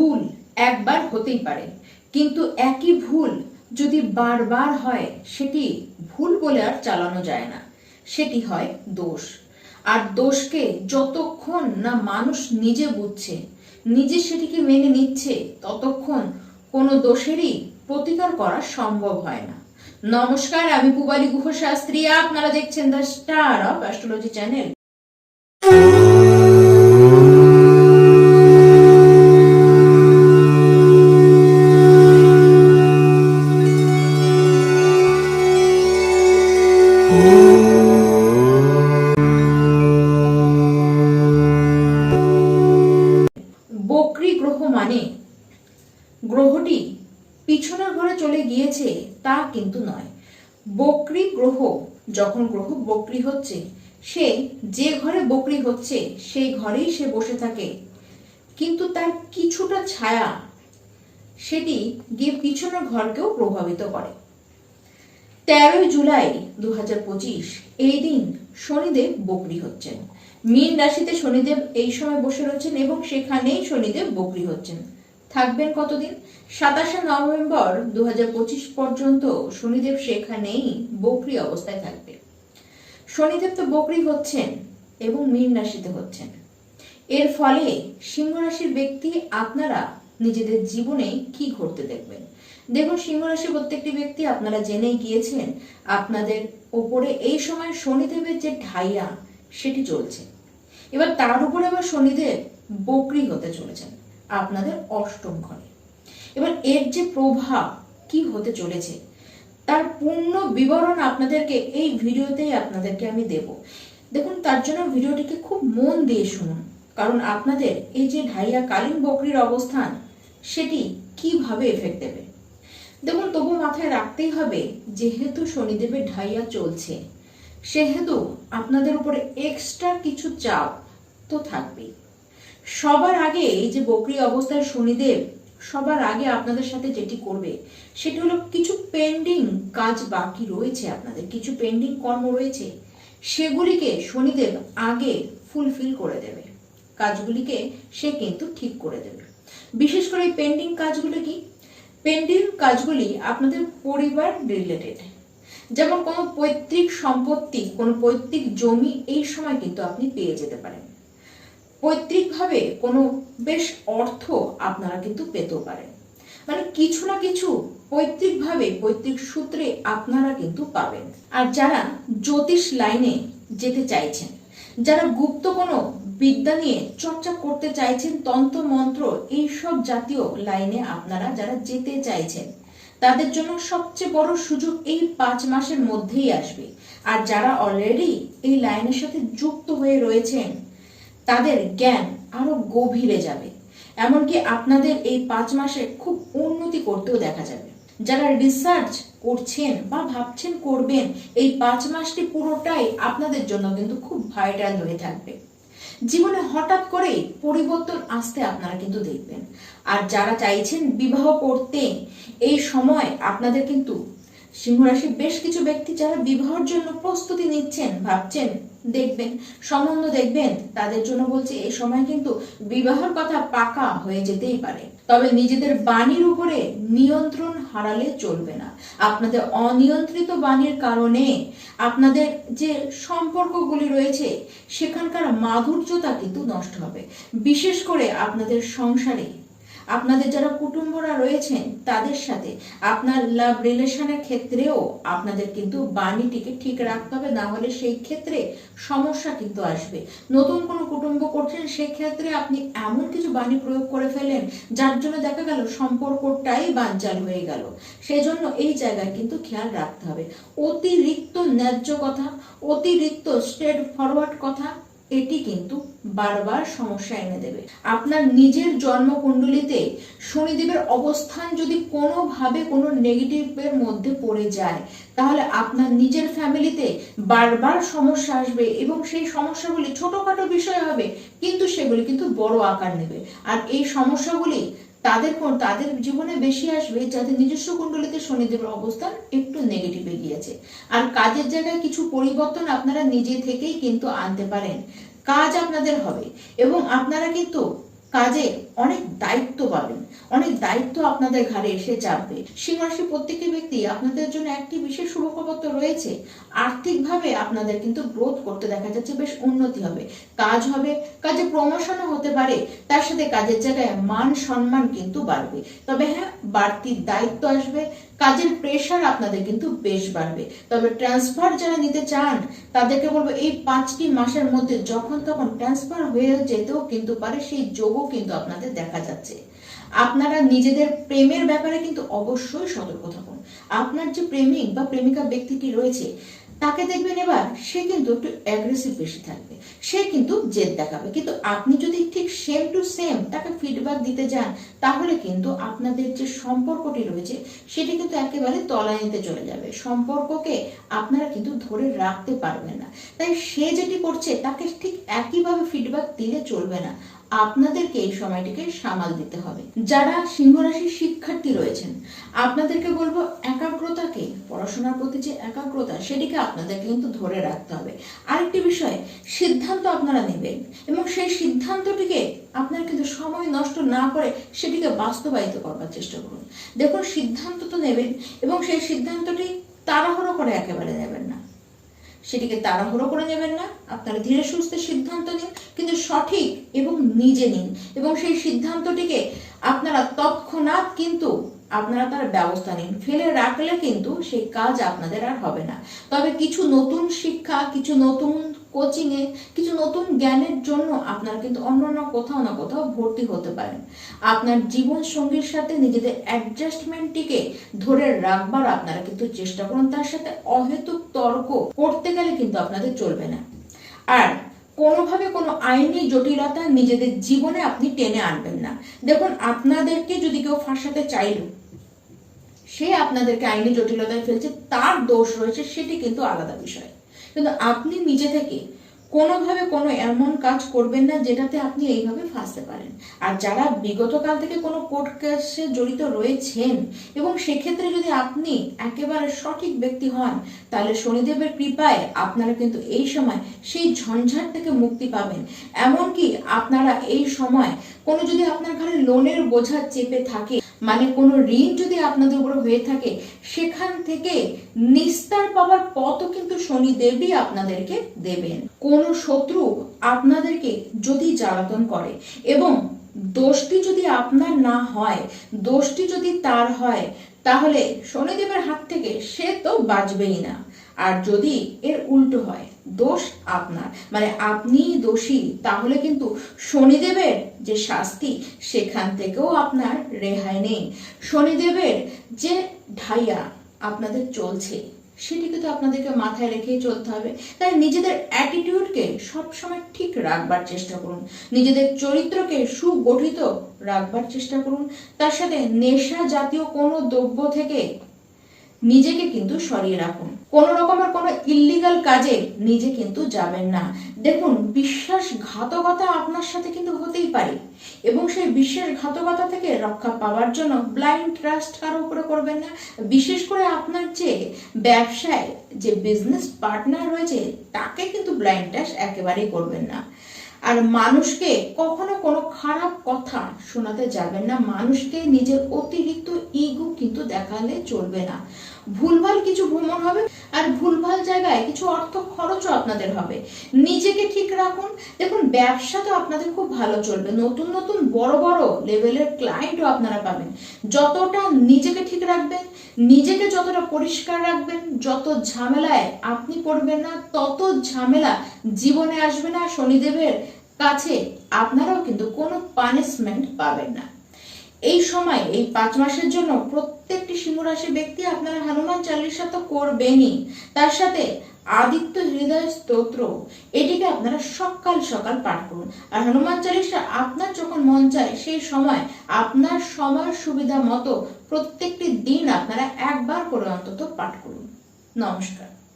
ভুল একবার হতেই পারে। কিন্তু একই ভুল যদি বারবার হয়, সেটি ভুল বলে আর চালানো যায় না। সেটি হয় দোষ। আর দোষকে যতক্ষণ না মানুষ নিজে বুঝছে, নিজে সেটিকে মেনে নিচ্ছে, ততক্ষণ কোনো দোষেরই প্রতিকার করা সম্ভব হয় না। নমস্কার, আমি পুবালি গুহ শাস্ত্রী আপনারা দেখছেন the star of astrology channel. বকরি গ্রহ মানে? গ্রহটি পিছনের ঘরে চলে গিয়েছে, তা কিন্তু নয়। বকরি গ্রহ যখন গ্রহ বকরি হচ্ছে, সে যে ঘরে বকরি হচ্ছে, সেই ঘরেই সে বসে থাকে। কিন্তু তার কিছুটা ছায়া সেটি গিয়ে পিছনের ঘরকেও প্রভাবিত করে। তেরোই জুলাই দু হাজার পঁচিশ এই দিন শনিদেব বকরি হচ্ছেন। মীন রাশিতে শনিদেব এই সময় বসে রয়েছেন এবং সেখানেই শনিদেব বকরি হচ্ছেন। থাকবেন কতদিন? সাতাশে নভেম্বর দুহাজার পঁচিশ পর্যন্ত শনিদেব সেখানেই বকরি অবস্থায় থাকবে। শনিদেব তো বকরি হচ্ছেন এবং মীন রাশিতে হচ্ছেন। এর ফলে সিংহ রাশির ব্যক্তি আপনারা নিজেদের জীবনে কি ঘটতে দেখবেন? দেখুন, সিংহ রাশির প্রত্যেকটি ব্যক্তি আপনারা জেনেই গিয়েছেন আপনাদের ওপরে এই সময় শনিদেবের যে ঢাইয়া, সেটি চলছে। এবার তার উপরে আবার শনিদেব বকরি হতে চলেছেন, আপনাদের অষ্টম ঘরে। এবার এর যে প্রভাব, কি হতে চলেছে, তার পূর্ণ বিবরণ আপনাদেরকে এই ভিডিওতেই আপনাদেরকে আমি দেব। দেখুন, তার জন্য ভিডিওটিকে খুব মন দিয়ে শুনুন, কারণ আপনাদের এই যে ঢাইয়া কালীন বকরির অবস্থান, সেটি কীভাবে এফেক্ট দেবে? দেখুন তবু মাথায় রাখতেই হবে, যেহেতু শনিদেবের ঢাইয়া চলছে, সেহেতু আপনাদের উপরে এক্সট্রা কিছু চাপ তো থাকবেই। সবার আগে এই যে বকরি অবস্থায় শনিদেব, সবার আগে আপনাদের সাথে যেটি করবে, সেটি হলো কিছু পেন্ডিং কাজ বাকি রয়েছে আপনাদের, কিছু পেন্ডিং কর্ম রয়েছে, সেগুলিকে শনিদেব আগে ফুলফিল করে দেবে। কাজগুলিকে সে কিন্তু ঠিক করে দেবে। বিশেষ করে পেন্ডিং কাজগুলো কি? পেন্ডিং কাজগুলি আপনাদের পরিবার রিলেটেড যেমন কোনো পৈতৃক সম্পত্তি, কোনো পৈতৃক জমি, এই সময় কিন্তু আপনি পেয়ে যেতে পারেন। পৈতৃকভাবে কোনো বেশ অর্থ আপনারা কিন্তু পেতেও পারেন। মানে কিছু না কিছু পৈতৃকভাবে, পৈতৃক সূত্রে আপনারা কিন্তু পাবেন। আর যারা জ্যোতিষ লাইনে যেতে চাইছেন, যারা গুপ্ত কোনো বিদ্যা নিয়ে চর্চা করতে চাইছেন তন্ত্র মন্ত্র এইসব জাতীয় লাইনে আপনারা যারা যেতে চাইছেন, তাদের জন্য সবচেয়ে বড় সুযোগ এই পাঁচ মাসের মধ্যেই আসবে। আর যারা অলরেডি এই লাইনের সাথে যুক্ত হয়ে রয়েছেন, তাদের জ্ঞান আরও গভীরে যাবে। এমনকি আপনাদের এই পাঁচ মাসে খুব উন্নতি করতেও দেখা যাবে। যারা রিসার্চ করছেন বা ভাবছেন করবেন, এই পাঁচ মাসটি পুরোটাই আপনাদের জন্য কিন্তু খুব ভাইটাল হয়ে থাকবে। জীবনে হঠাৎ করে পরিবর্তন আসতে আপনারা কিন্তু দেখবেন। আর যারা চাইছেন বিবাহ করতে, এই সময় আপনাদের কিন্তু সিংহরাশির বেশ কিছু ব্যক্তি যারা বিবাহর জন্য প্রস্তুতি নিচ্ছেন, ভাবছেন, দেখবেন, সম্বন্ধ দেখবেন, তাদের জন্য বলছি, এই সময় কিন্তু বিবাহের কথা পাকা হয়ে যেতেই পারে। তবে নিজেদের বাণীর উপরে নিয়ন্ত্রণ হারালে চলবে না। আপনাদের অনিয়ন্ত্রিত বাণীর কারণে আপনাদের যে সম্পর্কগুলি রয়েছে, সেখানকার মাধুর্যতা কিন্তু নষ্ট হবে। বিশেষ করে আপনাদের সংসারে আপনাদের যারা কুটুম্বরা রয়েছেন তাদের সাথে আপনার লাভ রিলেশনের ক্ষেত্রেও আপনাদের কিন্তু বাণীটিকে ঠিক রাখতে হবে, না হলে সেই ক্ষেত্রে সমস্যা কিন্তু আসবে। নতুন কোনো কুটুম্ব করছেন, সেই ক্ষেত্রে আপনি এমন কিছু বাণী প্রয়োগ করে ফেলেন যার জন্য দেখা গেল সম্পর্কটাই বানচাল হয়ে গেল। সেই জন্য এই জায়গায় কিন্তু খেয়াল রাখতে হবে। অতিরিক্ত ন্যায্য কথা, অতিরিক্ত স্ট্রেট ফরওয়ার্ড কথা এটি কিন্তু বারবার সমস্যা এনে দেবে। আপনার নিজের জন্মকুণ্ডলিতে শনিদেবের অবস্থান যদি কোনোভাবে কোনো নেগেটিভের মধ্যে পড়ে যায়, তাহলে আপনার নিজের ফ্যামিলিতে বারবার সমস্যা আসবে এবং সেই সমস্যাগুলি ছোটোখাটো বিষয় হবে, কিন্তু সেগুলি কিন্তু বড় আকার নেবে। আর এই সমস্যাগুলি তাদের কোন তাদের জীবনে বেশি আসবে যাদের নিজস্ব কুণ্ডলিতে শনিদেবের অবস্থান একটু নেগেটিভে গিয়েছে। আর কাজের জায়গায় কিছু পরিবর্তন আপনারা নিজে থেকেই কিন্তু আনতে পারেন। কাজ আপনাদের হবে এবং আপনারা কিন্তু কাজে অনেক দায়িত্ব পাবেন। অনেক দায়িত্ব আপনাদের ঘাড়ে এসে চাপবে সিংহ রাশি প্রত্যেকটি ব্যক্তি আপনাদের জন্য একটি বিশেষ শুভখবর তো রয়েছে। আর্থিকভাবে আপনাদের কিন্তু গ্রোথ করতে দেখা যাচ্ছে বেশ উন্নতি হবে। কাজ হবে, কাজে প্রমোশনও হতে পারে। তার সাথে কাজের জায়গায় মান সম্মান কিন্তু বাড়বে। তবে হ্যাঁ বাড়তি দায়িত্ব আসবে। কাজের প্রেশার আপনাদের কিন্তু বেশ বাড়বে। তবে ট্রান্সফার যারা নিতে চান, তাদেরকে বলব এই পাঁচটি মাসের মধ্যে যখন তখন ট্রান্সফার হয়ে যেতেও কিন্তু পারে, সেই যোগও কিন্তু আপনাদের দেখা যাচ্ছে। আপনারা নিজেদের প্রেমের ব্যাপারে কিন্তু অবশ্যই সতর্ক থাকুন। আপনার যে প্রেমিক বা প্রেমিকা ব্যক্তিটি রয়েছে তাকে দেখবেন এবার, সে কিন্তু একটু অ্যাগ্রেসিভ বেশি থাকবে। সে কিন্তু জেদ দেখাবে। কিন্তু আপনি যদি ঠিক সেম টু সেম তাকে ফিডব্যাক দিতে যান, তাহলে কিন্তু আপনাদের যে সম্পর্কটি রয়েছে, সেটি কিন্তু একেবারে তলানিতে চলে যাবে। সম্পর্ককে আপনারা কিন্তু ধরে রাখতে পারবেন না। তাই সে যেটি করছে, তাকে ঠিক একইভাবে ফিডব্যাক দিলে চলবে না। আপনাদেরকে এই সময়টিকে সামাল দিতে হবে। যারা সিংহ রাশির শিক্ষার্থী রয়েছেন, আপনাদেরকে বলব একাগ্রতাকে, পড়াশোনার প্রতি যে একাগ্রতা, সেটিকে আপনাদেরকে কিন্তু ধরে রাখতে হবে। আরেকটি বিষয়, সিদ্ধান্ত আপনারা নেবেন এবং সেই সিদ্ধান্তটিকে আপনারা কিন্তু সময় নষ্ট না করে সেটিকে বাস্তবায়িত করবার চেষ্টা করুন। দেখুন, সিদ্ধান্ত তো নেবেন এবং সেই সিদ্ধান্তটি তাড়াহুড়ো করে একেবারে নেবেন না। সেটিকে তাড়াহুড়ো করে নেবেন না। আপনারা ধীরে সুস্থে সিদ্ধান্ত নিন, কিন্তু সঠিক এবং নিজে নিন। এবং সেই সিদ্ধান্তটিকে আপনারা তৎক্ষণাৎ কিন্তু আপনারা তার ব্যবস্থা নিন। ফেলে রাখলে কিন্তু সেই কাজ আপনাদের আর হবে না। তবে কিছু নতুন শিক্ষা, কিছু নতুন কোচিংয়ে কিছু নতুন জ্ঞানের জন্য আপনারা কিন্তু অন্য অন্য কোথাও না কোথাও ভর্তি হতে পারেন। আপনার জীবন সঙ্গীর সাথে নিজেদের অ্যাডজাস্টমেন্টটিকে ধরে রাখবার আপনারা কিন্তু চেষ্টা করুন। তার সাথে অহেতুক তর্ক করতে গেলে কিন্তু আপনাদের চলবে না। আর কোনোভাবে কোনো আইনি জটিলতা নিজেদের জীবনে আপনি টেনে আনবেন না। দেখুন, আপনাদেরকে যদি কেউ ফাঁসাতে চাইল, সে আপনাদেরকে আইনি জটিলতায় ফেলছে, তার দোষ রয়েছে, সেটি কিন্তু আলাদা বিষয়। কিন্তু আপনি নিজে থেকে কোনোভাবে কোনো এমন কাজ করবেন না যেটাতে আপনি এইভাবে ফাঁসতে পারেন। আর যারা বিগত কাল থেকে কোনো কোর্ট কেসে জড়িত রয়েছেন এবং সেক্ষেত্রে যদি আপনি একেবারে সঠিক ব্যক্তি হন, তাহলে শনিদেবের কৃপায় আপনারা কিন্তু এই সময় সেই ঝঞ্ঝাট থেকে মুক্তি পাবেন। এমনকি আপনারা এই সময় কোনো যদি আপনার ঘরে লোনের বোঝা চেপে থাকে মানে কোনো ঋণ যদি আপনাদের উপর হয়ে থাকে, সেখান থেকে নিস্তার পাওয়ার পথও কিন্তু শনিদেবই আপনাদেরকে দেবেন। কোন শত্রু আপনাদেরকে যদি জ্বালাতন করে এবং দোষটি যদি আপনার না হয়, দোষটি যদি তার হয়, তাহলে শনিদেবের হাত থেকে সে তো বাঁচবেই না। আর যদি এর উল্টো হয়, দোষ আপনার। মানে আপনি দোষী, তাহলে কিন্তু শনিদেবের যে শাস্তি, সেখান থেকেও আপনার রেহাই নেই। শনিদেবের যে ঢাইয়া আপনাদের চলছে সেটি তো আপনাদেরকে মাথায় রেখেই চলতে হবে। তাই নিজেদের অ্যাটিটিউডকে সবসময় ঠিক রাখবার চেষ্টা করুন। নিজেদের চরিত্রকে সুগঠিত রাখবার চেষ্টা করুন। তার সাথে নেশা জাতীয় কোনো দ্রব্য থেকে নিজেকে কিন্তু সরিয়ে রাখুন। কোন রকমের কোনো ইলিগাল কাজে নিজে কিন্তু যাবেন না। দেখুন, বিশ্বাসঘাতকতা আপনার সাথে কিন্তু হতেই পারে এবং সেই বিশ্বাসঘাতকতা থেকে রক্ষা পাওয়ার জন্য ব্লাইন্ড ট্রাস্ট কারও উপরে করবেন না। বিশেষ করে আপনার যে ব্যবসায় যে বিজনেস পার্টনার রয়েছে, তাকে কিন্তু ব্লাইন্ড ট্রাস্ট একেবারেই করবেন না। আর মানুষকে কখনো কোনো খারাপ কথা শোনাতে যাবেন না। মানুষকে নিজের অতিরিক্ত ইগো কিন্তু দেখালে চলবে না। ভুলভাল কিছু ভ্রমণ হবে আর ভুলভাল জায়গায় কিছু অর্থ খরচও আপনাদের হবে। নিজেকে ঠিক রাখুন। দেখুন, ব্যবসা তো আপনাদের খুব ভালো চলবে। নতুন নতুন বড় বড় লেভেলের ক্লায়েন্টও আপনারা পাবেন। যতটা নিজেকে ঠিক রাখবেন, নিজেকে যতটা পরিষ্কার রাখবেন, যত ঝামেলায় আপনি পড়বেন না, তত ঝামেলা জীবনে আসবে না, শনিদেবের কাছে আপনারাও কিন্তু কোনো পানিশমেন্ট পাবেন না। এই সময়, এই পাঁচ মাসের জন্য প্রত্যেকটি সিংহ রাশি ব্যক্তি আপনারা হনুমান চালিশা তো করবেনই। তার সাথে আদিত্য হৃদয় স্তোত্র, এটিকে আপনারা সকাল সকাল পাঠ করুন। আর হনুমান চালিশা আপনার যখন মন চায়, সেই সময় আপনার সময় সুবিধা মতো প্রত্যেকটি দিন আপনারা একবার করে অন্তত পাঠ করুন। নমস্কার।